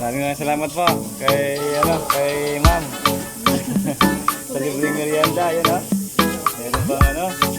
Maraming salamat po kay, ano, kay ma'am. Sa libreng merienda, yun ha. Meron pa ano.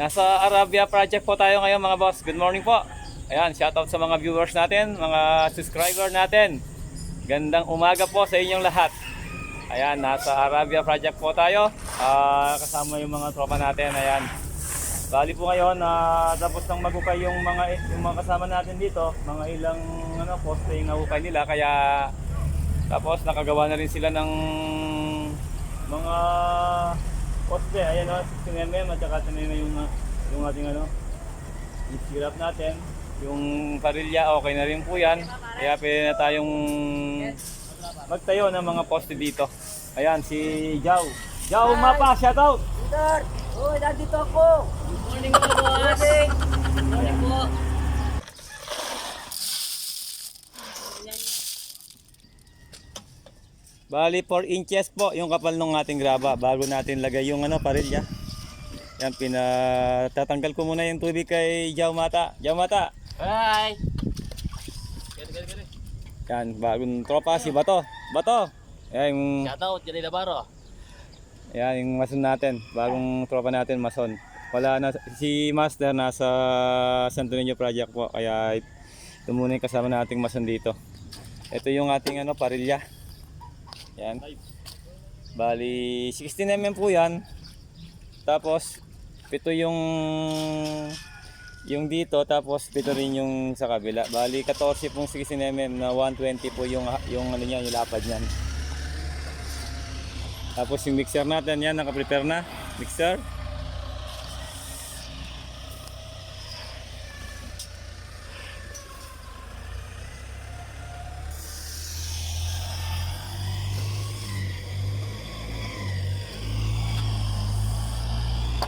Nasa Arabia Project po tayo ngayon mga boss. Good morning po. Ayan, shoutout sa mga viewers natin, mga subscriber natin. Gandang umaga po sa inyong lahat. Ayan, nasa Arabia Project po tayo. Ah, kasama yung mga tropa natin. Ayan. Bali po ngayon, na tapos nang magukay yung mga yung mga kasama natin dito, mga ilang ano poste yung nahukay nila kaya tapos nakagawa na rin sila ng mga poste. Ayan o, 16 mm at saka na yung, yung ating ano, yung sirap natin. Yung parilya, okay na rin po yan. Kaya pwede na tayong magtayo ng mga poste dito. Ayan, si Jao. Jao Mapa, shoutout! Sir! Uy, nandito ako! Good morning po, boss! Good morning po! Bali 4 inches po yung kapal ng ating graba bago natin lagay yung ano parilya. Yan pinatatanggal ko muna yung tubig kay Jao Mata. Jao Mata. Bye! Yan bagong tropa si Bato. Bato. Yan yung Shoutout, Janay Labaro. yan yung mason natin. Bagong tropa natin mason. Wala na si Master nasa Santo Niño project po kaya ito muna yung kasama nating mason dito. Ito yung ating ano parilya. Yan. Bali 16 mm po yan. Tapos pito yung yung dito tapos pito rin yung sa kabila. Bali 14 pong 16 mm na 120 po yung yung ano niya, yung lapad niyan. Tapos yung mixer natin yan naka-prepare na. Mixer.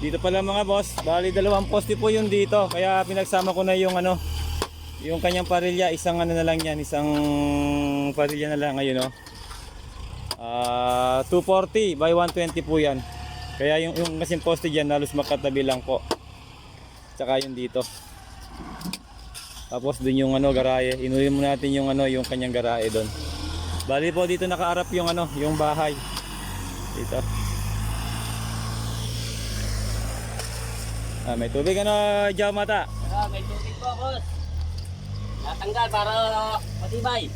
Dito pala mga boss, bali dalawang poste po yung dito. Kaya pinagsama ko na yung ano, yung kanyang parilya, isang ano na lang yan, isang parilya na lang ngayon no. Ah, 240 by 120 po yan. Kaya yung yung kasing poste diyan halos makatabi lang po. Tsaka yung dito. Tapos dun yung ano garahe, inulit mo natin yung ano yung kanyang garahe doon. Bali po dito nakaarap yung ano, yung bahay. Dito. Ah, may tubig ano, Jao Mata. Ah, may tubig po, boss. Natanggal para matibay.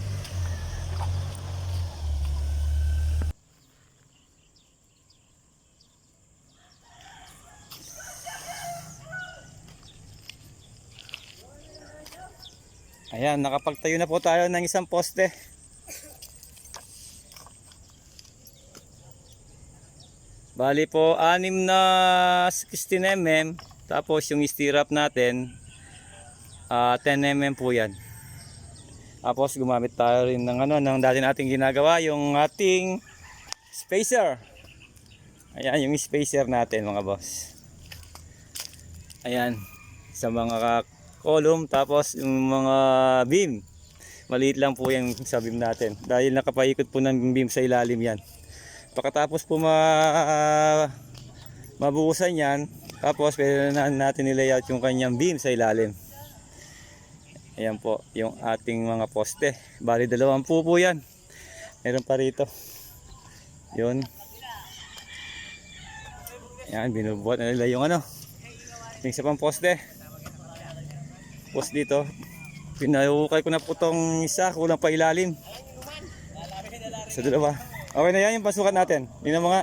Ayan, nakapagtayo na po tayo ng isang poste. Bali po, anim na 16 mm. Tapos yung stirrup natin, ah 10 mm po yan. Tapos gumamit tayo rin ng ano, ng dati nating ginagawa, yung ating spacer. Ayan, yung spacer natin mga boss. Ayan, sa mga column tapos yung mga beam maliit lang po yung sa beam natin dahil nakapaikot po ng beam sa ilalim yan pagkatapos po ma mabuhusan yan tapos pwede na natin nilayout yung kanyang beam sa ilalim ayan po yung ating mga poste bali dalawang po yan meron pa rito yun yan binubuhat na nila yung ano yung isa pang poste post dito. Pinahukay ko na po tong isa, kulang pa ilalim. Sa dalawa. Okay na yan yung pansukat natin. Yun ang mga.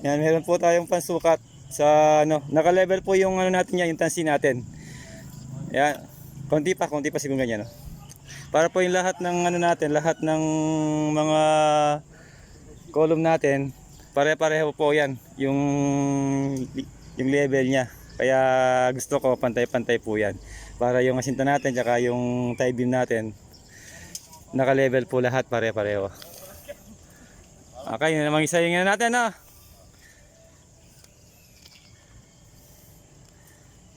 Yan, meron po tayong pansukat sa ano, naka-level po yung ano natin yan, yung tansi natin. Yan. Konti pa, konti pa siguro ganyan. No? Para po yung lahat ng ano natin, lahat ng mga column natin, pare-pareho po yan yung yung level niya. Kaya gusto ko pantay-pantay po yan. Para yung asinta natin tsaka yung tie beam natin naka-level po lahat pare-pareho. Okay, yun namang isa yung natin ha.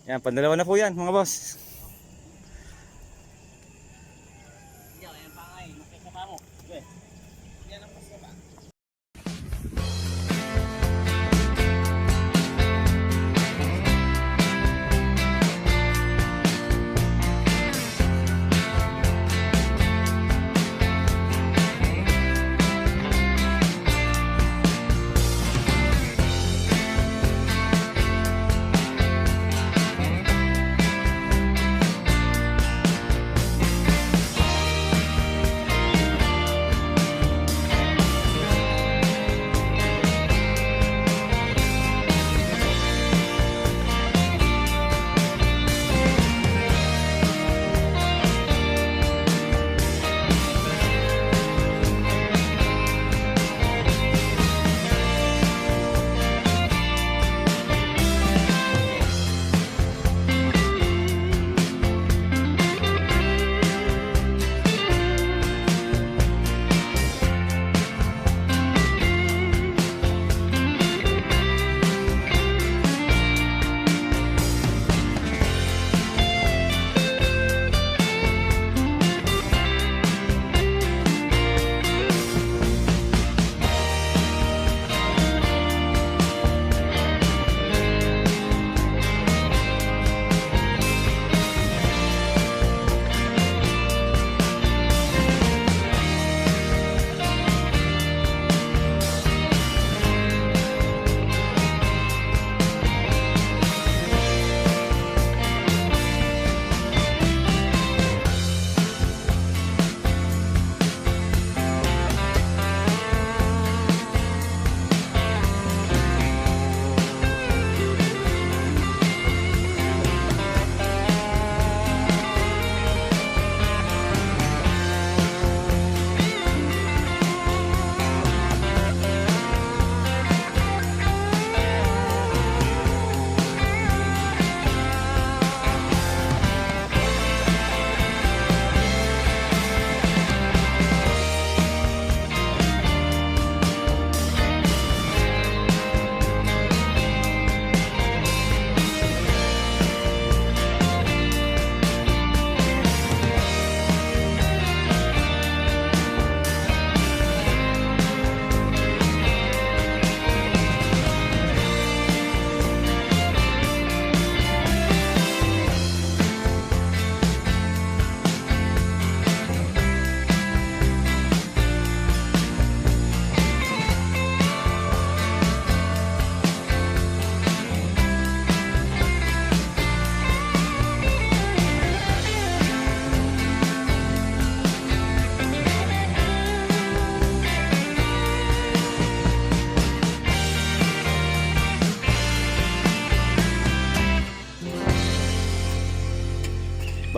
Yan, pandalawa na po yan mga boss.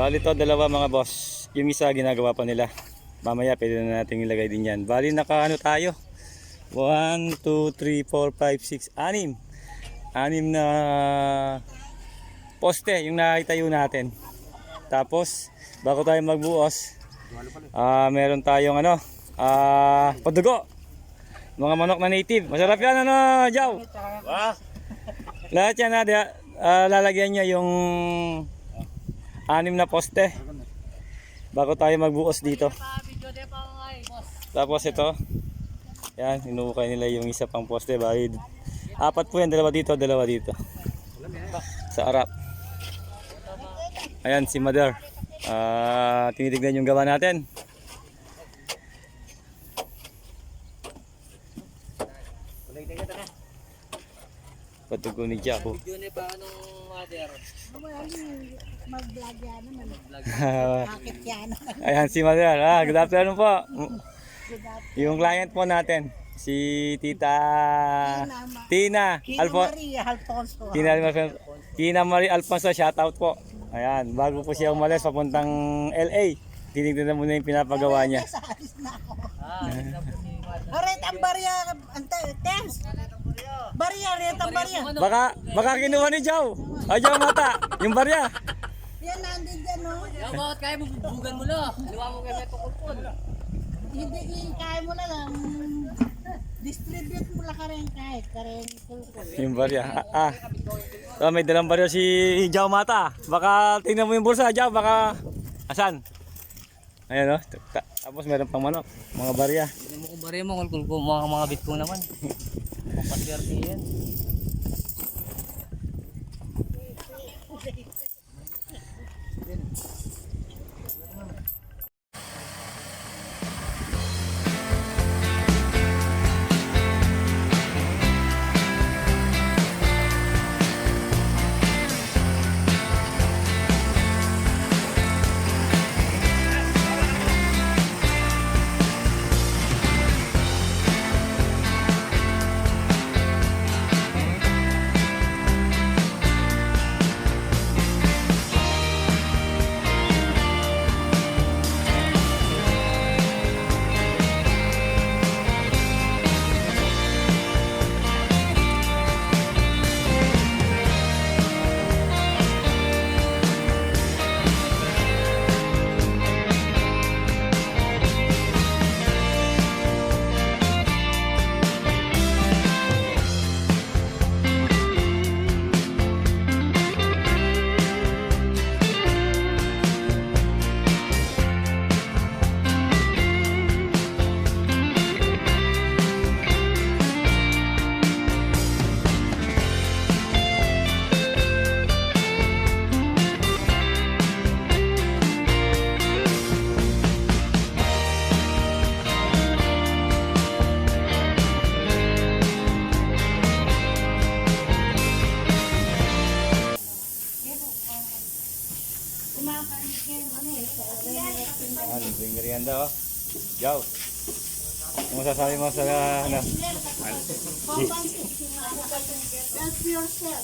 Bali to dalawa mga boss. Yung isa ginagawa pa nila. Mamaya pwede na natin ilagay din yan. Bali naka ano tayo. 1, 2, 3, 4, 5, 6, 6. Anim na poste yung nakitayo natin. Tapos bago tayo magbuos, ah meron tayong ano, ah padugo. Mga manok na native. Masarap yan ano, Jaw. Lahat yan na ah, lalagyan niya yung anim na poste. Bago tayo magbuos dito. Tapos ito. Yan inuukay nila yung isa pang poste. Bali apat po yan. Dalawa dito dalawa dito. Sa arap ayan si mother. Ah, tinitignan yung gawa natin. Patugo ni Jaco. Yun eh pa anong mother? Mag-vlog yan naman. Bakit yan? Ayan si Mother. Ah, good afternoon po. Yung client po natin, si Tita Tina Kina Alfo Maria Alfonso. Tina, Tina Marie Alfonso, shout out po. Ayan, bago po siya umalis papuntang LA. Tinignan na muna yung pinapagawa niya. Sa alis na ako. Ah, Aret ang barya. Ante, Tens. Barya, ret ang barya. Baka baka kinuha ni Jow. Ay, Jow mata, yung barya. Yan nandun Ikaw bakit kaya mo bubugan mo lo? Liwa mo kaya may tukulpon. Hindi, kaya mo na lang. Distribute mo lang ka rin kahit. Karen, kulkul. Yung barya. Ah, ah. Oh, may dalang barya si Jao Mata. Baka tingnan mo yung bulsa, Jao. Baka... Asan? Ayan oh. Ta- Tapos meron pang manok. Mga barya. Hindi mo kubari mo kung kung mga mga bit ko naman. Papaswerte yan. Ah, merienda oh. Jao. Ano masasabi mo sa ano? Help yourself.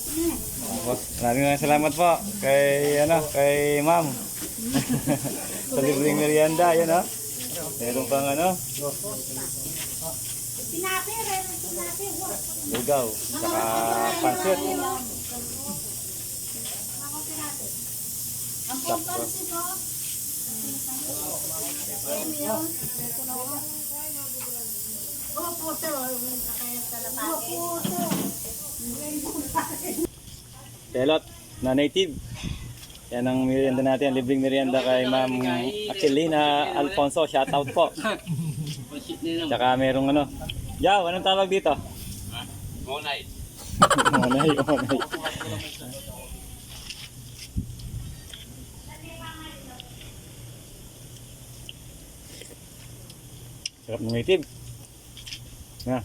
maraming maraming salamat po kay ano, kay Ma'am. sa libreng merienda, yun oh. Meron pang ano, Pinapi, rin, pinapi. lugaw, saka pansit. Ang pampansi ko. Oh, puto. Oh, puto. Telot na native. Yan ang merienda natin, libreng merienda kay Ma'am Aquilina Alfonso. Shout out po. Tsaka merong ano. Yaw, anong tawag dito? Monay. Onay, onay. Sarap ng native. Na.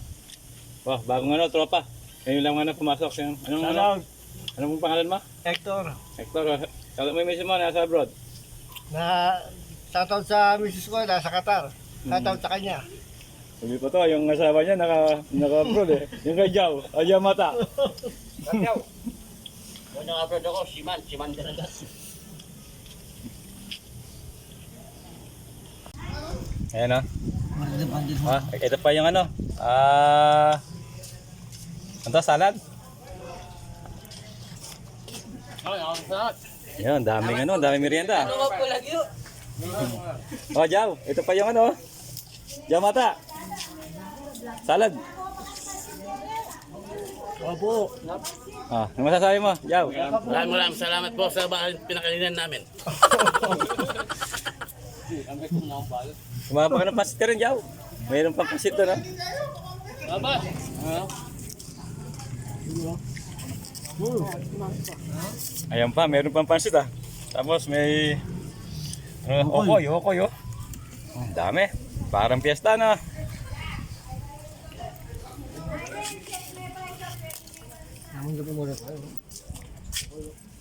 Wah, bagong ano, tropa. Ngayon lang ano pumasok. Yung- Anong ano? Anong pong pangalan mo? Hector, Hector, kalau mo yung misis mo, nasa abroad. na shoutout sa misis ko, nasa Qatar. Shoutout sa kanya. Sabi pa to, yung asawa niya naka, naka-abroad eh. Yung kay Jao, Adya Mata. Kung naka-upload ako, Siman, Siman Daragas. Ayan o. Ah, ito pa yung ano. Ah, ano to, salad? Ay, ang sarap. Yan, daming ano, daming merienda. Ano lagi yun? Oh, Jao, ito pa yung ano. Jao Mata. Salad. Opo. Ah, ano masasabi mo, Jao? Maraming maraming salamat po sa bahay pinakalinan namin. Kumapa ka ng pasit ka rin, Jao. Mayroon pang pasit doon, ah. Aba. Ayan pa, mayroon pang pansit ah. Tapos may ano, okoy, okoy oh. Ang dami. Parang piyesta na.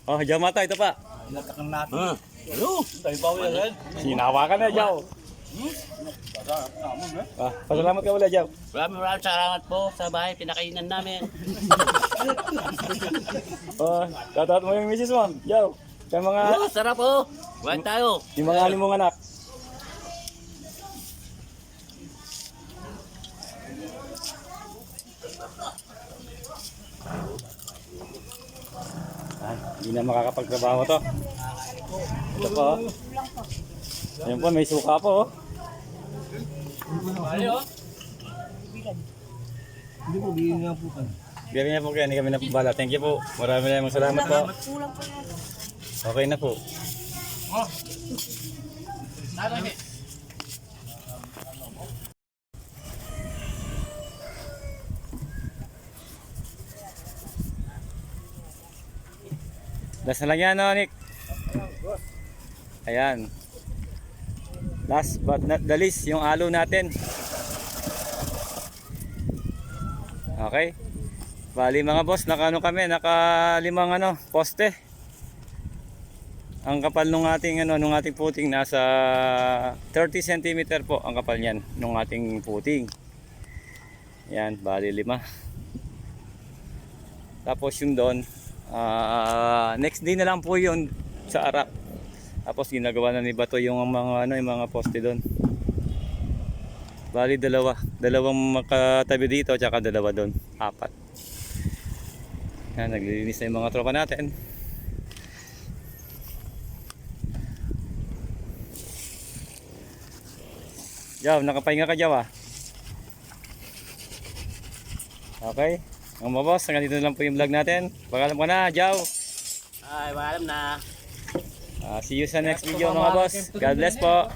Oh, Jamata, ito pa. Natakan natin. Ano? Tayo pa ulit yan. Sinawa ka na, Jaw. Ah, pasalamat ka wala, Jaw. Maraming maraming salamat po sa bahay pinakainan namin. Oh, tatat mo yung misis mo, Jaw. Kaya mga, Oh, sarap po. Kuhan tayo. yung mga anim mong anak. Ay, Hindi na makakapagtrabaho to. Ito po. oh. Ayun po, may suka po. oh. Hindi po, bigyan nga po kan. Bigyan niya po kaya, hindi kami napabala. Thank you po. Maraming maraming salamat po. Okay na po. Last na lang yan, no, Nick? Ayan. Last but not the least, yung alo natin. Okay. Bali mga boss, nakano kami, naka limang ano, poste. Ang kapal nung ating ano, nung ating puting nasa 30 cm po ang kapal niyan nung ating puting. Yan, bali lima. Tapos yung doon, ah, next day na lang po yun sa Arap. Tapos ginagawa na ni Bato yung mga ano, yung mga poste doon. Bali dalawa, dalawang makatabi dito tsaka dalawa doon, apat. Yan, naglilinis na yung mga tropa natin. Jaw, nakapahinga ka Jaw ah. Okay. Ang mga boss, hanggang dito na lang po yung vlog natin. Pagalam ka na, Jaw. Ay, maalam na. Ah, see you sa next video mga boss. God bless po.